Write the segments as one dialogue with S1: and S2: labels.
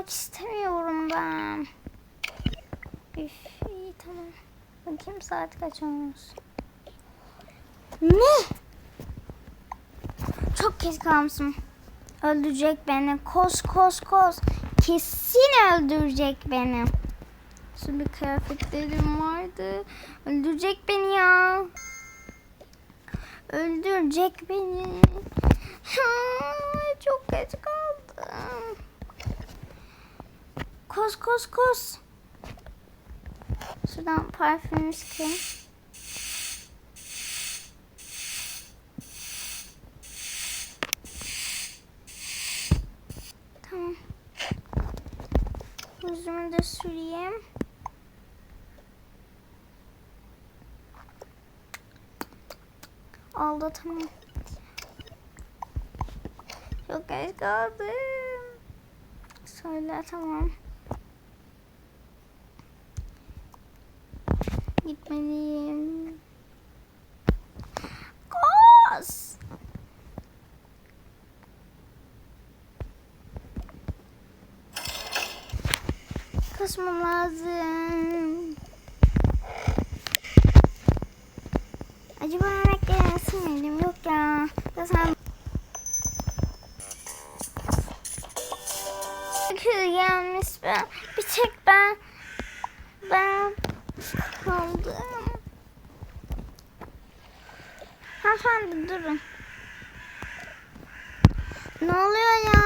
S1: Uyanmak istemiyorum ben. Üf iyi tamam. Bakayım saat kaç olmuş. Ne? Çok geç kalmışım. Öldürecek beni. Koş koş koş. Kesin öldürecek beni. Bir kıyafetlerim vardı. Öldürecek beni ya. Öldürecek beni. Çok geç kaldım. Koş koş koş. Şuradan parfümü sıkayım. Tamam. Yüzümü de süreyim. Oldu tamam. Çok geç kaldım. Söyle tamam. Gitmeliyim. Koş. Kaçmam lazım. Acaba yemekleri nasıl yedim? Yok ya. Zaten Kız gelmiş ben. Bir tek ben ben kaldım. Hanımefendi durun. Ne oluyor ya?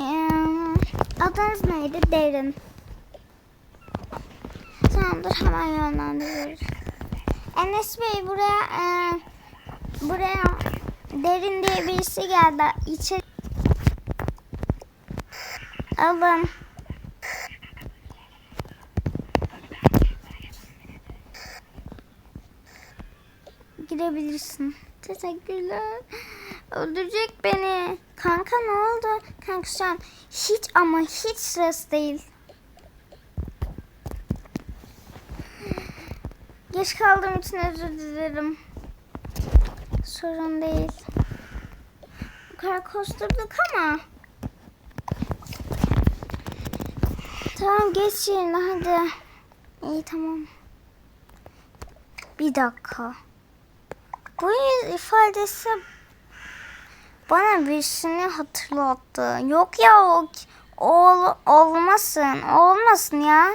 S1: Ee, adınız neydi? Derin. Tamamdır hemen yönlendiriyoruz. Enes Bey buraya e, buraya Derin diye birisi geldi. İçeri alın. Girebilirsin. Teşekkürler. Öldürecek beni. Kanka ne oldu? Kanka şu an hiç ama hiç sırası değil. Geç kaldığım için özür dilerim. Sorun değil. Bu kadar koşturduk ama. Tamam geç yerine hadi. İyi tamam. Bir dakika. Bu ifadesi bana birisini hatırlattı. Yok ya o, ol, olmasın. Olmasın ya.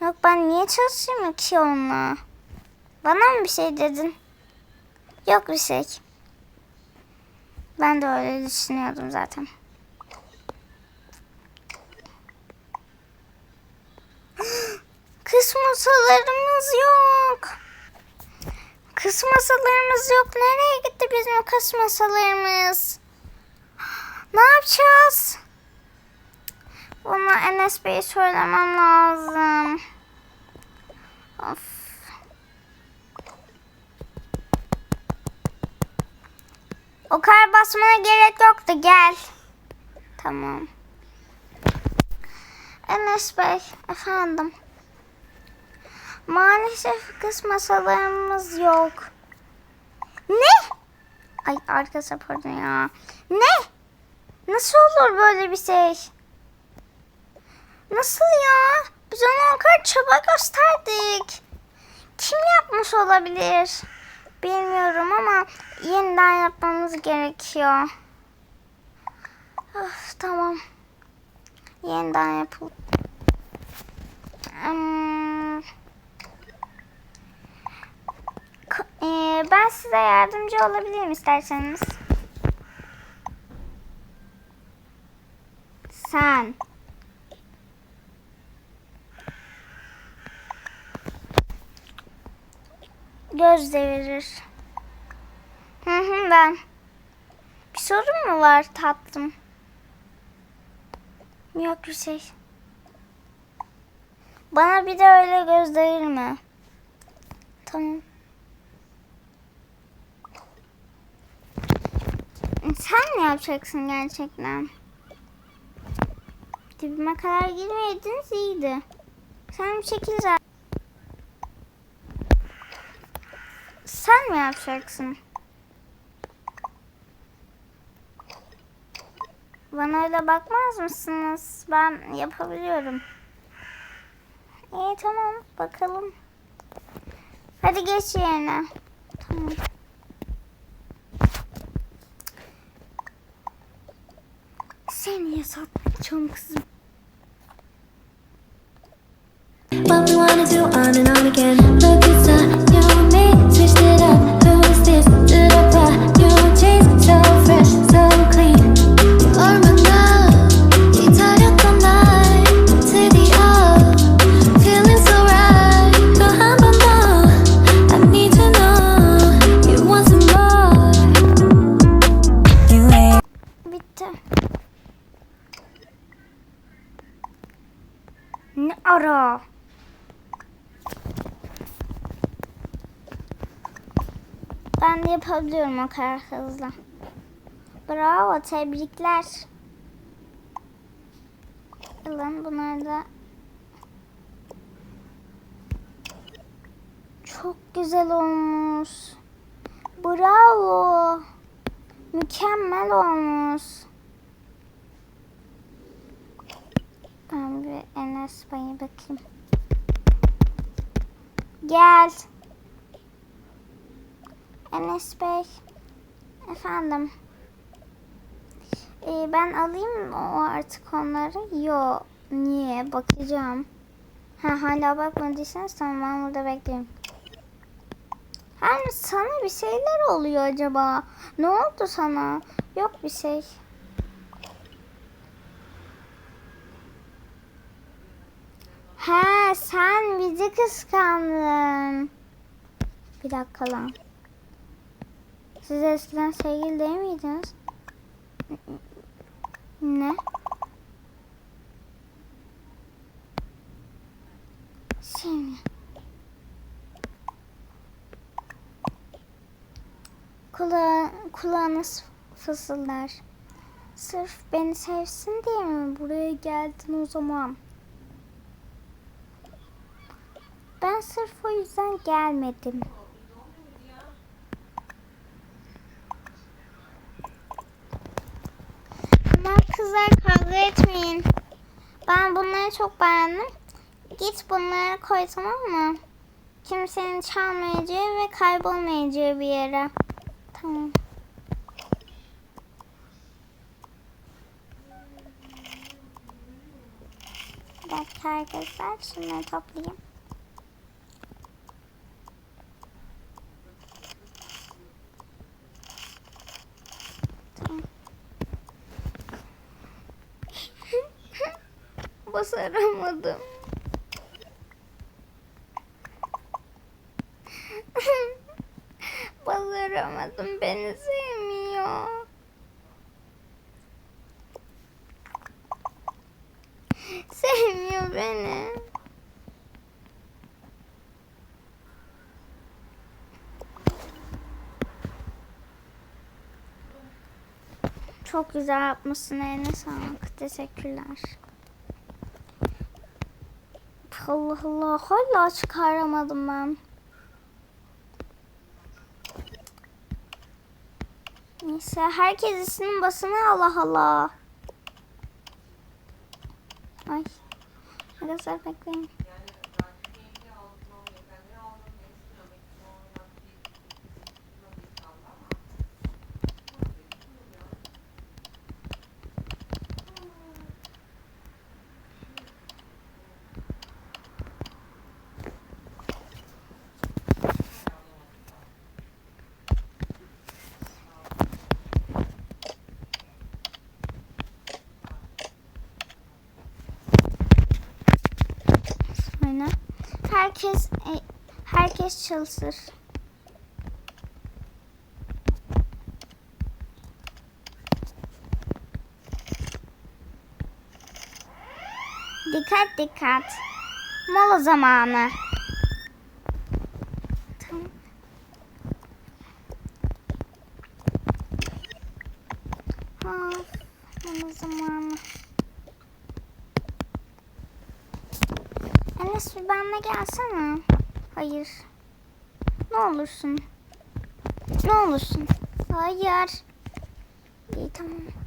S1: Yok ben niye çalışayım ki onunla? Bana mı bir şey dedin? Yok bir şey. Ben de öyle düşünüyordum zaten. Kız masalarımız yok. Kız masalarımız yok. Nereye gitti bizim kız masalarımız? Ne yapacağız? Bunu Enes Bey'e söylemem lazım. Of. O kar basmana gerek yoktu. Gel. Tamam. Enes Bey, efendim. Maalesef kız masalarımız yok. Ne? Ay arkası pardon ya. Ne? Nasıl olur böyle bir şey? Nasıl ya? Biz ona o kadar çaba gösterdik. Kim yapmış olabilir? Bilmiyorum ama yeniden yapmamız gerekiyor. Of, tamam. Yeniden yapalım. Hmm. Ee, ben size yardımcı olabilirim isterseniz. Sen. Göz devirir. Hı hı ben. Bir sorun mu var tatlım? Yok bir şey. Bana bir de öyle göz devirme. Tamam. Sen ne yapacaksın gerçekten? Dibime kadar girmeydiniz iyiydi. Sen bir şekilde... Sen mi yapacaksın? Bana öyle bakmaz mısınız? Ben yapabiliyorum. İyi tamam bakalım. Hadi geç yerine. Tamam. Seni yasaklayacağım kızım.
S2: What we wanna do on and on again.
S1: Ben de yapabiliyorum o kadar hızlı. Bravo, tebrikler. Alın bunlar da. Çok güzel olmuş. Bravo. Mükemmel olmuş. Ben bir Enes Bey'e bakayım. Gel. Enes Bey. Efendim. Ee, ben alayım mı o artık onları? Yo. Niye? Bakacağım. Ha, hala bakmadıysanız tamam ben burada bekliyorum. Yani sana bir şeyler oluyor acaba? Ne oldu sana? Yok bir şey. He sen bizi kıskandın. Bir dakika lan. Siz eskiden sevgili değil miydiniz? Ne? Seni. Kula, kulağınız fısıldar. Sırf beni sevsin diye mi buraya geldin o zaman? Ben sırf o yüzden gelmedim. Tamam kızlar kavga etmeyin. Ben bunları çok beğendim. Git bunları koy tamam mı? Kimsenin çalmayacağı ve kaybolmayacağı bir yere. Tamam. Bir dakika arkadaşlar. Şunları toplayayım. Tamam. Basaramadım. Basaramadım. Beni sevmiyor. Sevmiyor beni. Çok güzel yapmışsın eline sağlık. Teşekkürler. Allah Allah hala çıkaramadım ben. Neyse herkes isim basını Allah Allah. Ay. Arkadaşlar bekleyin. Herkes e, herkes çalışır. Dikkat dikkat. Mola zamanı. Tamam. Of, mola zamanı. Enes bir benimle gelsene. Hayır. Ne olursun. Ne olursun. Hayır. İyi tamam.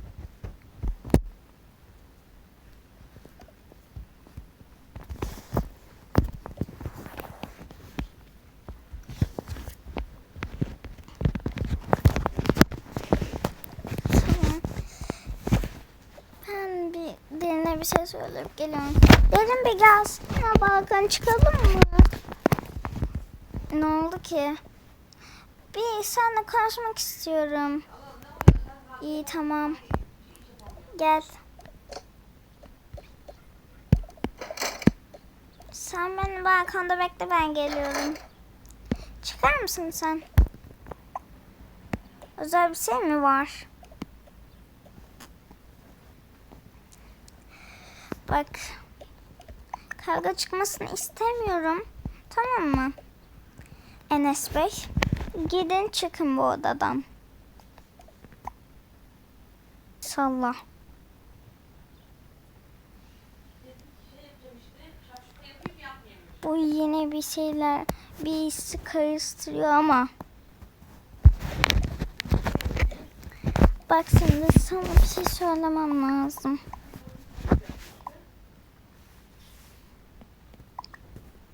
S1: Söyleyip geliyorum. Derin bir gelsene balkona çıkalım mı? Ne oldu ki? Bir seninle konuşmak istiyorum. İyi tamam. Gel. Sen beni balkonda bekle ben geliyorum. Çıkar mısın sen? Özel bir şey mi var? Bak. Kavga çıkmasını istemiyorum. Tamam mı? Enes Bey. Gidin çıkın bu odadan. Salla. Bu yine bir şeyler bir işi karıştırıyor ama. Bak şimdi sana bir şey söylemem lazım.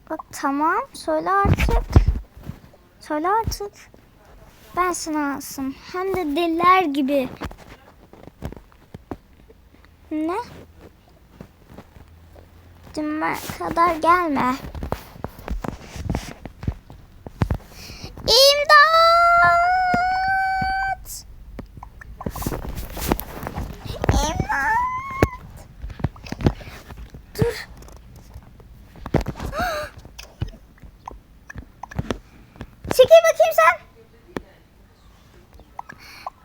S1: Bak tamam söyle artık. Söyle artık. Ben sana alsın. Hem de deliler gibi. Ne? Düme kadar gelme. İmdat! İmdat! Dur. Çekil bakayım sen.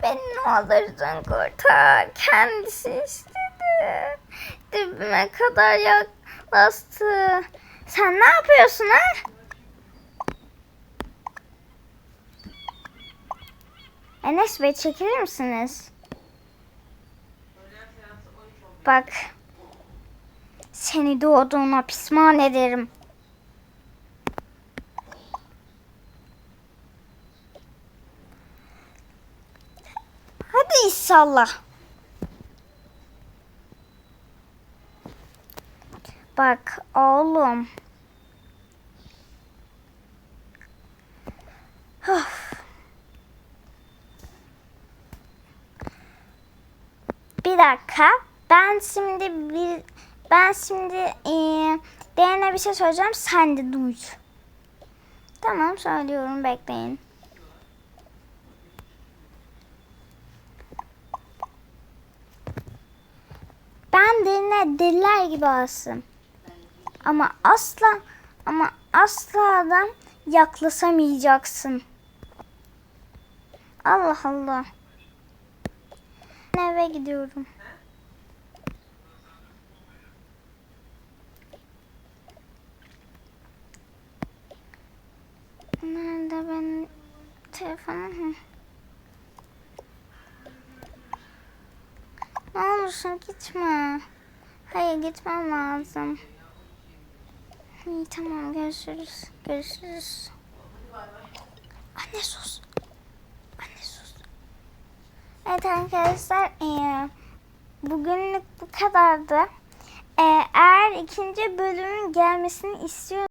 S1: Beni olursun kurtar. Kendisi istedi. Dibime kadar yaklaştı. Sen ne yapıyorsun ha? Enes Bey çekilir misiniz? Bak. Seni doğduğuna pişman ederim. İnşallah. Bak oğlum. Of. Bir dakika. Ben şimdi bir ben şimdi eee Değerine bir şey söyleyeceğim. Sen de duy. Tamam söylüyorum bekleyin. Ben derine deliler gibi aşığım. Ama asla ama asla da yaklaşamayacaksın. Allah Allah. Ben eve gidiyorum. Nerede benim telefonum? Ne olursun gitme. Hayır gitmem lazım. İyi tamam görüşürüz. Görüşürüz. Anne sus. Anne sus. Evet arkadaşlar eee, bugünlük bu kadardı. Eee, eğer ikinci bölümün gelmesini istiyorsanız